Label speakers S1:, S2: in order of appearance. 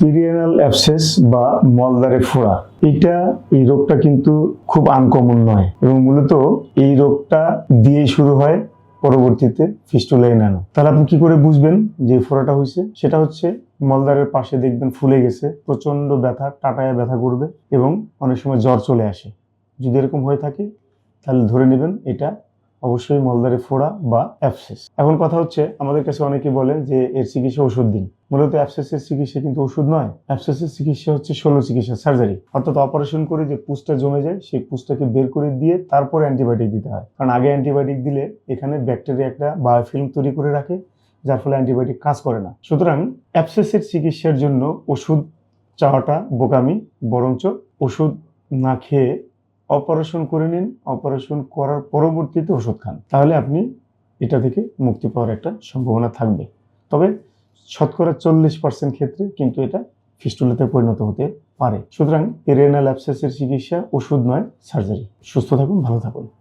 S1: পিরিয়ানাল abscess বা মলদারে ফোড়া, এটা এই রোগটা কিন্তু খুব আনকমন নয় এবং মূলত এই রোগটা দিয়েই শুরু হয় পরবর্তীতে ফিস্টুলাই নানো তাহলে আপনি কি করে বুঝবেন যে ফোড়াটা হয়েছে? সেটা হচ্ছে মলদারের পাশে দেখবেন ফুলে গেছে প্রচণ্ড ব্যথা, টাটায় ব্যথা করবে এবং অনেক সময় জ্বর চলে আসে। যদি এরকম হয়ে থাকে, তাহলে ধরে নেবেন এটা অবশ্যই মলদারে ফোড়া বা অ্যাপসেস এখন কথা হচ্ছে, আমাদের কাছে অনেকে বলে যে এর চিকিৎসা ওষুধ দিন। মূলত অ্যাপসেসের চিকিৎসা কিন্তু ওষুধ নয়। অ্যাপসেসের চিকিৎসা হচ্ছে ষোলো চিকিৎসা, সার্জারি। অর্থাৎ অপারেশন করে যে পুষটা জমে যায়, সেই পুষটাকে বের করে দিয়ে তারপর অ্যান্টিবায়োটিক দিতে হয়। কারণ আগে অ্যান্টিবায়োটিক দিলে এখানে ব্যাকটেরিয়া একটা বায়োফিল্ম তৈরি করে রাখে, যার ফলে অ্যান্টিবায়োটিক কাজ করে না। সুতরাং অ্যাপসেসের চিকিৎসার জন্য ওষুধ চাওয়াটা বোকামি, বরঞ্চ ওষুধ না খেয়ে অপারেশন করে নিন, অপারেশন করার পরবর্তীতে ওষুধ খান। তাহলে আপনি এটা থেকে মুক্তি পাওয়ার একটা সম্ভাবনা থাকবে। তবে শতকরা চল্লিশ পার্সেন্ট ক্ষেত্রে কিন্তু এটা ফিস্টুলাতে পরিণত হতে পারে। সুতরাং পেরিয়ানাল অ্যাপসেসের চিকিৎসা ওষুধ নয়, সার্জারি। সুস্থ থাকুন, ভালো থাকুন।